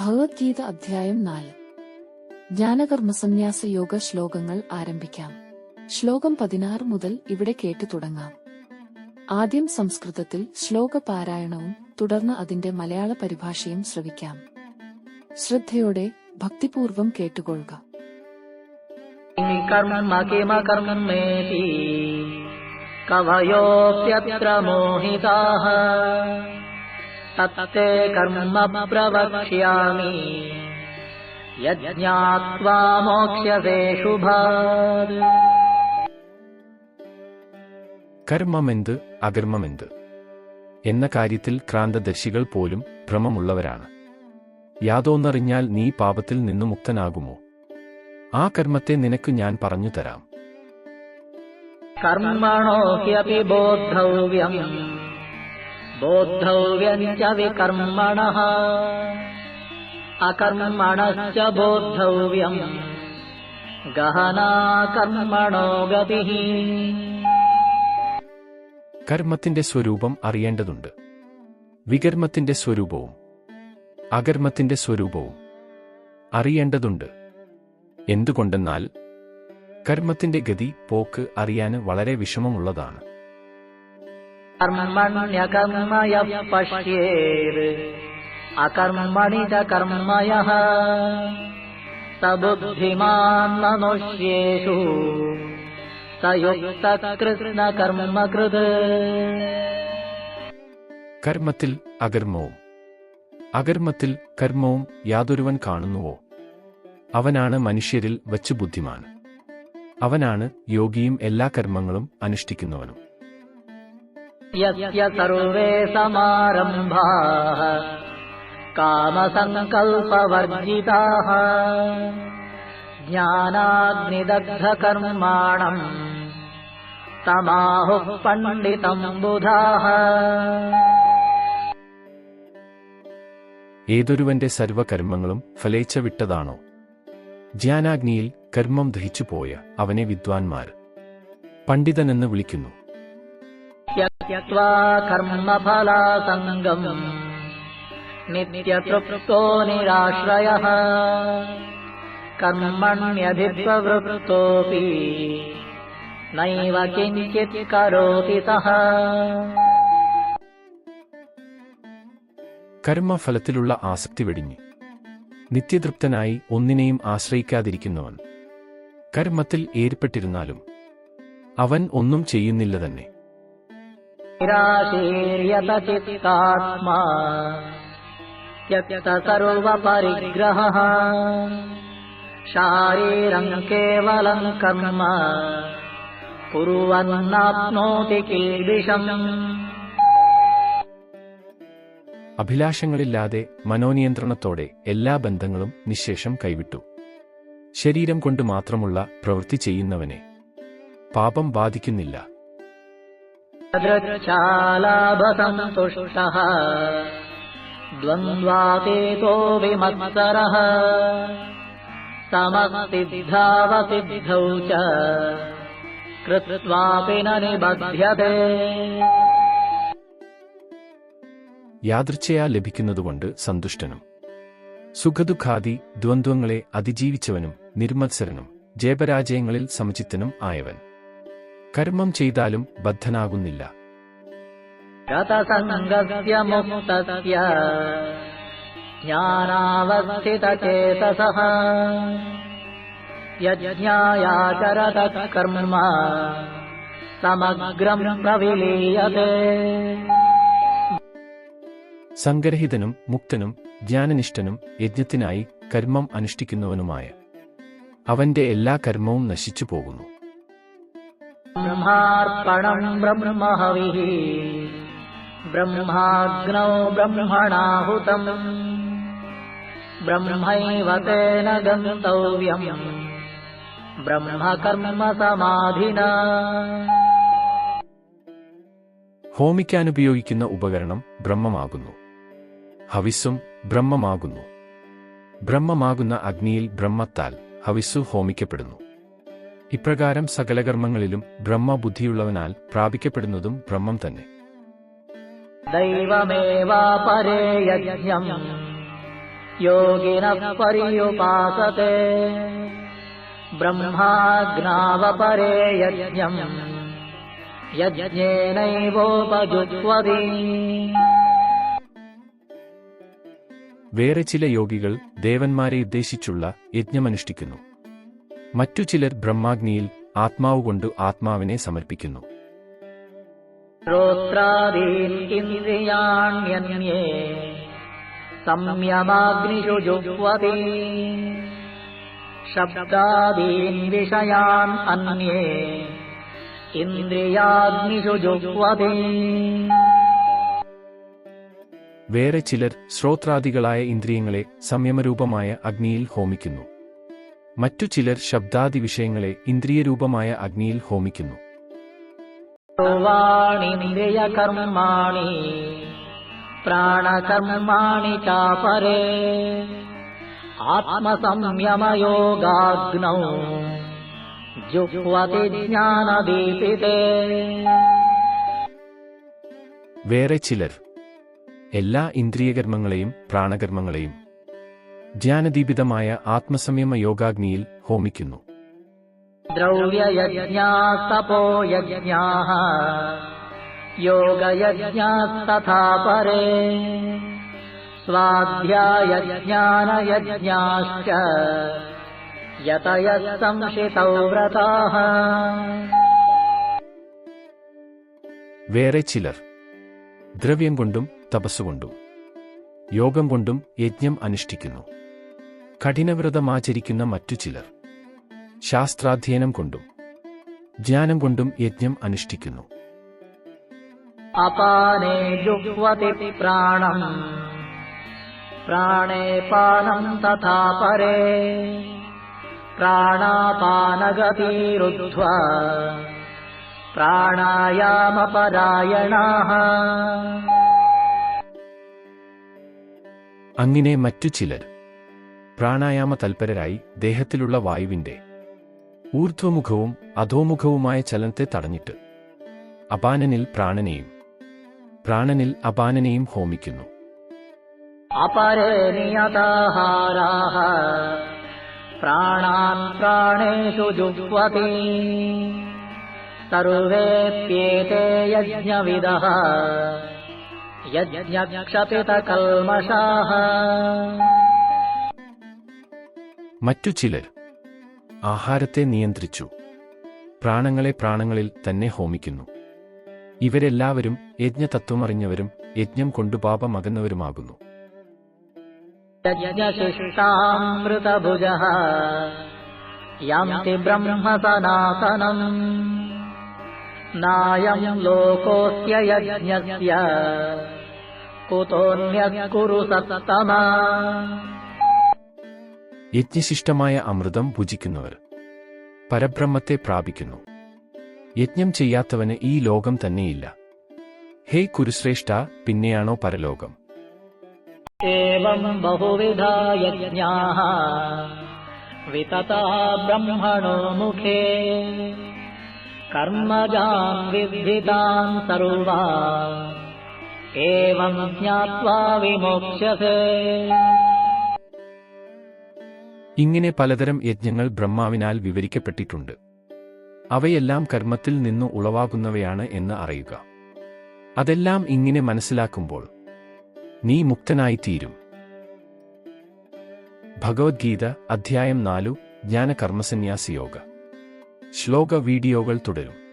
ഭഗവത്ഗീത അധ്യായം നാല്. ജ്ഞാനകർമ്മസന്യാസ യോഗ ശ്ലോകങ്ങൾ ആരംഭിക്കാം. ശ്ലോകം പതിനാറ് മുതൽ ഇവിടെ കേട്ടു തുടങ്ങാം. ആദ്യം സംസ്കൃതത്തിൽ ശ്ലോക പാരായണവും തുടർന്ന് അതിന്റെ മലയാള പരിഭാഷയും ശ്രവിക്കാം. ശ്രദ്ധയോടെ ഭക്തിപൂർവം കേട്ടുകൊള്ളുക. കവയോപ്യത്ര तत्ते कर्म प्रवक्ष्यामि यज्ञात्वा मोक्ष्यसे शुभात् കർമ്മമെന്ത് അകർമ്മമെന്ത് എന്ന കാര്യത്തിൽ ക്രാന്തദർശികൾ പോലും ഭ്രമമുള്ളവരാണ് യാതോന്നറിഞ്ഞാൽ നീ പാപത്തിൽ നിന്നു മുക്തനാകുമോ ആ കർമ്മത്തെ നിനക്ക് ഞാൻ പറഞ്ഞു തരാം कर्मणो ह्यपि बोद्धव्यम् बोद्धव्यम् च विकर्मणः अकर्मणश्च बोद्धव्यम् गहना कर्मणो गतिः കർമ്മത്തിന്റെ സ്വരൂപം അറിയേണ്ടതുണ്ട് വികർമ്മത്തിന്റെ സ്വരൂപവും അകർമ്മത്തിന്റെ സ്വരൂപവും അറിയേണ്ടതുണ്ട് എന്തുകൊണ്ടെന്നാൽ കർമ്മത്തിന്റെ ഗതി പോക്ക് അറിയാന് വളരെ വിഷമമുള്ളതാണ് കർമ്മണ്യകർമ്മയ പശ്യേത്. അകർമ്മണിത കർമ്മയ സബുദ്ധിമാനുഷ്യേഷു സയുക്ത കർമ്മകൃത് കർമ്മത്തിൽ അകർമ്മവും. അകർമ്മത്തിൽ കർമ്മവും യാതൊരുവൻ കാണുന്നുവോ? അവനാണ് മനുഷ്യരിൽ വച്ച് ബുദ്ധിമാൻ അവനാണ് യോഗിയും എല്ലാ കർമ്മങ്ങളും അനുഷ്ഠിക്കുന്നവനും. यस्य सर्वे समारम्भाः कामसङ्कल्पवर्जिताः ज्ञानाग्निदग्धकर्माणम् तमाहुः पण्डितम् बुधाः ഏതൊരുവന്റെ സർവകർമ്മങ്ങളും ഫലേച്ഛ വിട്ടതാണോ ജ്ഞാനാഗ്നിയിൽ കർമ്മം ദഹിച്ചുപോയ അവനെ വിദ്വാൻമാർ പണ്ഡിതനെന്ന് വിളിക്കുന്നു त्यक्त्वा कर्मफलासङ्गम् नित्यतृप्तो निराश्रयः कर्मण्यभिप्रवृत्तोऽपि नैव किञ्चित् करोति सः കർമ്മഫലത്തിലുള്ള ആസക്തി വെടിഞ്ഞ് നിത്യതൃപ്തനായി ഒന്നിനെയും ആശ്രയിക്കാതിരിക്കുന്നവൻ കർമ്മത്തിൽ ഏർപ്പെട്ടിരുന്നാലും അവൻ ഒന്നും ചെയ്യുന്നില്ല തന്നെ निराशीर्यतचित्तात्मा त्यक्त सर्वपरिग्रहः शारीरम् केवलम् कर्म कुर्वन्नाप्नोति किल्बिषम् അഭിലാഷങ്ങളില്ലാതെ മനോനിയന്ത്രണത്തോടെ എല്ലാ ബന്ധങ്ങളും നിശേഷം കൈവിട്ടു ശരീരം കൊണ്ട് മാത്രമുള്ള പ്രവൃത്തി ചെയ്യുന്നവനെ പാപം ബാധിക്കുന്നില്ല दृच्छालाभसन्तुष्टः द्वन्द्वातीतो विमत्सरः समसिद्धावसिद्धौ च कृत्वापि न निबध्यते യാദൃച്ഛയാ ലഭിക്കുന്നതുകൊണ്ട് സന്തുഷ്ടനും സുഖദുഃഖാദി ദ്വന്ദ്വങ്ങളെ അതിജീവിച്ചവനും നിർമത്സരനും ജയപരാജയങ്ങളിൽ സമചിത്തനും ആയവൻ കർമ്മം ചെയ്താലും ബദ്ധനാകുന്നില്ല. സമഗ്രം സംഗ്രഹിതനും മുക്തനും ജ്ഞാനനിഷ്ഠനും യജ്ഞത്തിനായി കർമ്മം അനുഷ്ഠിക്കുന്നവനുമായ അവന്റെ എല്ലാ കർമ്മവും നശിച്ചു പോകുന്നു ब्रह्मार्पणम् ब्रह्महविः ब्रह्माग्नौ ब्रह्मणाहुतम् ब्रह्मैव तेन गन्तव्यम् ब्रह्मकर्म समाधिना ഹോമിക്കാനുപയോഗിക്കുന്ന ഉപകരണം ബ്രഹ്മമാകുന്നു ഹവിസ്സും ബ്രഹ്മമാകുന്നു ബ്രഹ്മമാകുന്ന അഗ്നിയിൽ ബ്രഹ്മത്താൽ ഹവിസ്സു ഹോമിക്കപ്പെടുന്നു ഇപ്രകാരം സകലകർമ്മങ്ങളിലും ബ്രഹ്മബുദ്ധിയുള്ളവനാൽ പ്രാപിക്കപ്പെടുന്നതും ബ്രഹ്മം തന്നെ. വേറെ ചില യോഗികൾ ദേവന്മാരെ ഉദ്ദേശിച്ചുള്ള യജ്ഞമനുഷ്ഠിക്കുന്നു. മറ്റു ചിലർ ബ്രഹ്മാഗ്നിയിൽ ആത്മാവ് കൊണ്ട് ആത്മാവിനെ സമർപ്പിക്കുന്നു. ശബ്ദാദീൻ അന്യേ ഇന്ദ്രിയാഗ്നിഷു വേറെ ചിലർ ശ്രോത്രാദികളായ ഇന്ദ്രിയങ്ങളെ സംയമരൂപമായ അഗ്നിയിൽ ഹോമിക്കുന്നു. മറ്റു ചിലർ ശബ്ദാദി വിഷയങ്ങളെ ഇന്ദ്രിയരൂപമായ അഗ്നിയിൽ ഹോമിക്കുന്നു. പ്രാണകർമാണി ചാപരേ. ആത്മസംയമയോഗാഗ്നൗ ജുഹ്വതി ജ്ഞാനദീപിതേ. വേറെ ചിലർ എല്ലാ ഇന്ദ്രിയകർമ്മങ്ങളെയും പ്രാണകർമ്മങ്ങളെയും ധ്യാനദീപിതമായ ആത്മസംയമ യോഗാഗ്നിയിൽ ഹോമിക്കുന്നു द्रव्ययज्ञास्तपो यज्ञाः योगयज्ञास्तथा परे स्वाध्यायज्ञानयज्ञाश्च यतयः संशितौ व्रताः വേറെ ചിലർ ദ്രവ്യം കൊണ്ടും തപസ്സുകൊണ്ടും യോഗം കൊണ്ടും യജ്ഞം അനുഷ്ഠിക്കുന്നു. കഠിനവ്രതമാചരിക്കുന്ന മറ്റു ചിലർ. ശാസ്ത്രാധ്യയനം കൊണ്ടും ജ്ഞാനം കൊണ്ടും യജ്ഞം അനുഷ്ഠിക്കുന്നു. അപാനേ ജുഹ്വതി പ്രാണം. പ്രാണേ പാനം തഥാ പരേ. പ്രാണാപാനഗതിരുദ്ധ പ്രാണായാമപരായണാ. അങ്ങനെ മറ്റു ചിലർ പ്രാണായാമ തൽപരരായി ദേഹത്തിലുള്ള വായുവിന്റെ ഊർധ്വമുഖവും അധോമുഖവുമായ ചലനത്തെ തടഞ്ഞിട്ട് അപാനനിൽ പ്രാണനെയും പ്രാണനിൽ അപാനനെയും ഹോമിക്കുന്നു. പ്രാണാത്പ്രാണേഷു മറ്റു ചിലർ ആഹാരത്തെ നിയന്ത്രിച്ചു പ്രാണങ്ങളെ പ്രാണങ്ങളിൽ തന്നെ ഹോമിക്കുന്നു. ഇവരെല്ലാവരും യജ്ഞതത്വമറിഞ്ഞവരും യജ്ഞം കൊണ്ടു പാപമകന്നവരുമാകുന്നു. ബ്രഹ്മസനാതനം नायम् लोकोऽस्य यज्ञस्य कुतोऽन्यः कुरु सत्तमा യജ്ഞശിഷ്ടമായ അമൃതം ഭുജിക്കുന്നവർ പരബ്രഹ്മത്തെ പ്രാപിക്കുന്നു യജ്ഞം ചെയ്യാത്തവന് ഈ ലോകം തന്നെയില്ല ഹേ കുരുശ്രേഷ്ഠ പിന്നെയാണോ പരലോകം एवम् बहुविधा यज्ञाः वितता ब्रह्मणो मुखे कर्मजान् विद्धितान् सर्वान् एवम् ज्ञात्वा विमोक्ष्यसे ഇങ്ങനെ പലതരം യജ്ഞങ്ങൾ ബ്രഹ്മാവിനാൽ വിവരിക്കപ്പെട്ടിട്ടുണ്ട് അവയെല്ലാം കർമ്മത്തിൽ നിന്നു ഉളവാകുന്നവയാണ് എന്ന് അറിയുക അതെല്ലാം ഇങ്ങനെ മനസ്സിലാക്കുമ്പോൾ നീ മുക്തനായിത്തീരും ഭഗവത്ഗീത അധ്യായം നാലു ജ്ഞാന കർമ്മസന്യാസ യോഗ ശ്ലോക വീഡിയോകൾ തുടരും.